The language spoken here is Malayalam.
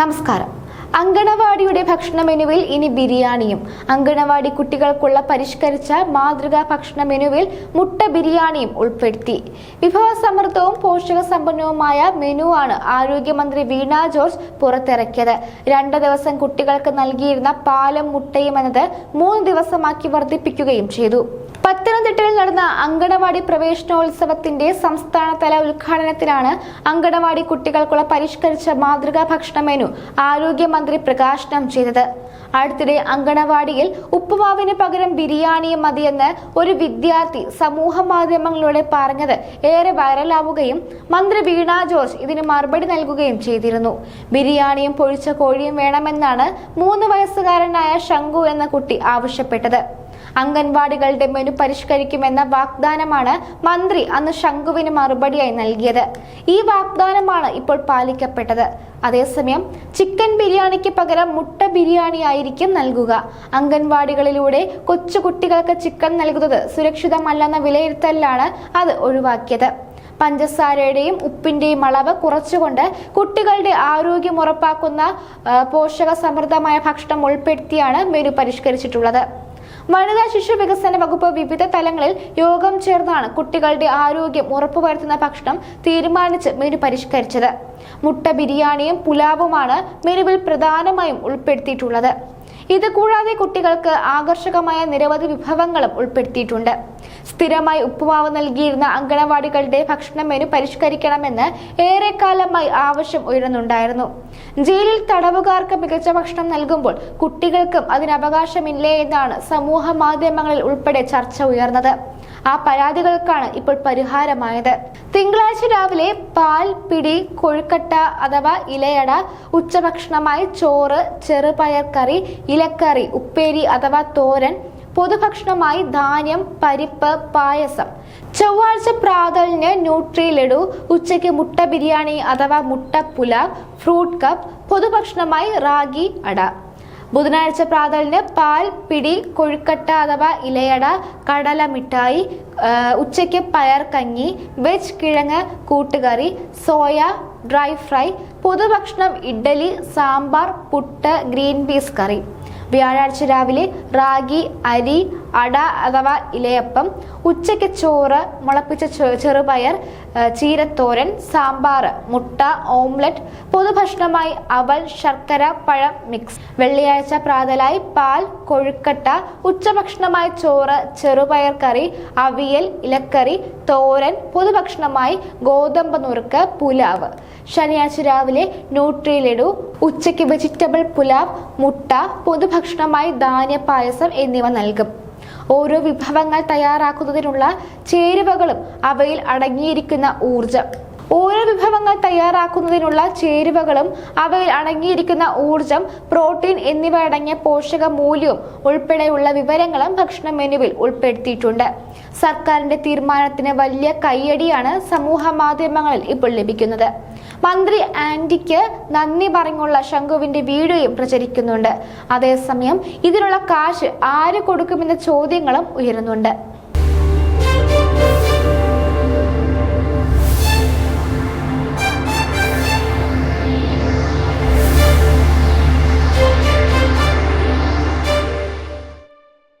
നമസ്കാരം. അങ്കണവാടിയുടെ ഭക്ഷണ മെനുവിൽ ഇനി ബിരിയാണിയും. അങ്കണവാടി കുട്ടികൾക്കുള്ള പരിഷ്കരിച്ച മാതൃകാ ഭക്ഷണ മെനുവിൽ മുട്ട ബിരിയാണിയും ഉൾപ്പെടുത്തി. വിഭവസമൃദ്ധവും പോഷകസമ്പന്നവുമായ മെനുവാണ് ആരോഗ്യമന്ത്രി വീണ ജോർജ് പുറത്തിറക്കിയത്. രണ്ട് ദിവസം കുട്ടികൾക്ക് നൽകിയിരുന്ന പാലും മുട്ടയും എന്നത് മൂന്ന് ദിവസമാക്കി വർദ്ധിപ്പിക്കുകയും ചെയ്തു. പത്തനംതിട്ടയിൽ നടന്ന അങ്കണവാടി പ്രവേശനോത്സവത്തിന്റെ സംസ്ഥാനതല ഉദ്ഘാടനത്തിലാണ് അങ്കണവാടി കുട്ടികൾക്കുള്ള പരിഷ്കരിച്ച മാതൃകാ ഭക്ഷണ മെനു ആരോഗ്യമന്ത്രി പ്രകാശനം ചെയ്തത്. അടുത്തിടെ അങ്കണവാടിയിൽ ഉപ്പുമാവിന് പകരം ബിരിയാണിയും മതിയെന്ന് ഒരു വിദ്യാർത്ഥി സമൂഹ മാധ്യമങ്ങളിലൂടെ പറഞ്ഞത് ഏറെ വൈറലാവുകയും മന്ത്രി വീണ ജോർജ് ഇതിന് മറുപടി നൽകുകയും ചെയ്തിരുന്നു. ബിരിയാണിയും പൊഴിച്ച കോഴിയും വേണമെന്നാണ് മൂന്ന് വയസ്സുകാരനായ ശങ്കു എന്ന കുട്ടി ആവശ്യപ്പെട്ടത്. അംഗൻവാടികളുടെ മെനു പരിഷ്കരിക്കുമെന്ന വാഗ്ദാനമാണ് മന്ത്രി അന്ന് ശംഖുവിന് മറുപടിയായി നൽകിയത്. ഈ വാഗ്ദാനമാണ് ഇപ്പോൾ പാലിക്കപ്പെട്ടത്. അതേസമയം ചിക്കൻ ബിരിയാണിക്ക് പകരം മുട്ട ബിരിയാണി ആയിരിക്കും നൽകുക. അംഗൻവാടികളിലൂടെ കൊച്ചുകുട്ടികൾക്ക് ചിക്കൻ നൽകുന്നത് സുരക്ഷിതമല്ലെന്ന വിലയിരുത്തലിലാണ് അത് ഒഴിവാക്കിയത്. പഞ്ചസാരയുടെയും ഉപ്പിന്റെയും അളവ് കുറച്ചുകൊണ്ട് കുട്ടികളുടെ ആരോഗ്യം ഉറപ്പാക്കുന്ന പോഷക സമൃദ്ധമായ ഭക്ഷണം ഉൾപ്പെടുത്തിയാണ് മെനു പരിഷ്കരിച്ചിട്ടുള്ളത്. വനിതാ ശിശു വികസന വകുപ്പ് വിവിധ തലങ്ങളിൽ യോഗം ചേർന്നാണ് കുട്ടികളുടെ ആരോഗ്യം ഉറപ്പുവരുത്തുന്ന ഭക്ഷണം തീരുമാനിച്ച് മെനു പരിഷ്കരിച്ചത്. മുട്ട ബിരിയാണിയും പുലാവുമാണ് മെനുവിൽ പ്രധാനമായും ഉൾപ്പെടുത്തിയിട്ടുള്ളത്. ഇത് കൂടാതെ കുട്ടികൾക്ക് ആകർഷകമായ നിരവധി വിഭവങ്ങളും ഉൾപ്പെടുത്തിയിട്ടുണ്ട്. സ്ഥിരമായി ഉപ്പുമാവ് നൽകിയിരുന്ന അങ്കണവാടികളുടെ ഭക്ഷണ മെനു പരിഷ്കരിക്കണമെന്ന് ഏറെക്കാലമായി ആവശ്യം ഉയരുന്നുണ്ടായിരുന്നു. ജയിലിൽ തടവുകാർക്ക് മികച്ച ഭക്ഷണം നൽകുമ്പോൾ കുട്ടികൾക്കും അതിനവകാശമില്ലേ എന്നാണ് സമൂഹ മാധ്യമങ്ങളിൽ ഉൾപ്പെടെ ചർച്ച ഉയർന്നത്. ആ പരാതികൾക്കാണ് ഇപ്പോൾ പരിഹാരമായത്. തിങ്കളാഴ്ച രാവിലെ പാൽ പിടി കൊഴുക്കട്ട അഥവാ ഇലയട ഉച്ചഭക്ഷണമായി ചോറ് ചെറുപയർ കറി ഇലക്കറി ഉപ്പേരി അഥവാ തോരൻ പൊതുഭക്ഷണമായി ധാന്യം പരിപ്പ് പായസം. ചൊവ്വാഴ്ച പ്രാതലിന് ന്യൂട്രി ലഡു ഉച്ചയ്ക്ക് മുട്ട ബിരിയാണി അഥവാ മുട്ട പുലാവ് ഫ്രൂട്ട് കപ്പ് പൊതുഭക്ഷണമായി റാഗി അട. ബുധനാഴ്ച പ്രാതലിന് പാൽ പിടി കൊഴുക്കട്ട അഥവാ ഇലയട കടല മിഠായി ഉച്ചയ്ക്ക് പയർ കഞ്ഞി വെജ് കിഴങ്ങ് കൂട്ടുകറി soya dry fry പൊതുഭക്ഷണം idli sambar puttu green peas curry. വ്യാഴാഴ്ച രാവിലെ റാഗി അരി അട അഥവാ ഇലയപ്പം ഉച്ചയ്ക്ക് ചോറ് മുളപ്പിച്ച ചെറുപയർ ചീരത്തോരൻ സാമ്പാർ മുട്ട ഓംലറ്റ് പൊതുഭക്ഷണമായി അവൽ ശർക്കര പഴം മിക്സ് വെള്ളിയാഴ്ച പ്രാതലായി പാൽ കൊഴുക്കട്ട ഉച്ചഭക്ഷണമായി ചോറ് ചെറുപയർ കറി അവിയൽ ഇലക്കറി തോരൻ പൊതുഭക്ഷണമായി ഗോതമ്പ് നുറുക്ക് പുലാവ്. ശനിയാഴ്ച രാവിലെ ന്യൂട്രി ലഡു ഉച്ചയ്ക്ക് വെജിറ്റബിൾ പുലാവ് മുട്ട പൊതുഭക്ഷണമായി ധാന്യ പായസം എന്നിവ നൽകും. ഓരോ വിഭവങ്ങൾ തയ്യാറാക്കുന്നതിനുള്ള ചേരുവകളും അവയിൽ അടങ്ങിയിരിക്കുന്ന ഊർജം ഓരോ വിഭവങ്ങൾ തയ്യാറാക്കുന്നതിനുള്ള ചേരുവകളും അവയിൽ അടങ്ങിയിരിക്കുന്ന ഊർജം പ്രോട്ടീൻ എന്നിവ അടങ്ങിയ പോഷക മൂല്യവും ഉൾപ്പെടെയുള്ള വിവരങ്ങളും ഭക്ഷണ മെനുവിൽ ഉൾപ്പെടുത്തിയിട്ടുണ്ട്. സർക്കാരിന്റെ തീരുമാനത്തിന് വലിയ കയ്യടിയാണ് സമൂഹ മാധ്യമങ്ങളിൽ ഇപ്പോൾ ലഭിക്കുന്നത്. മന്ത്രി ആന്റിക്ക് നന്ദി പറഞ്ഞുള്ള ശംഖുവിന്റെ വീഡിയോയും പ്രചരിക്കുന്നുണ്ട്. അതേസമയം ഇതിനുള്ള കാശ് ആര് കൊടുക്കുമെന്ന ചോദ്യങ്ങളും ഉയരുന്നുണ്ട്.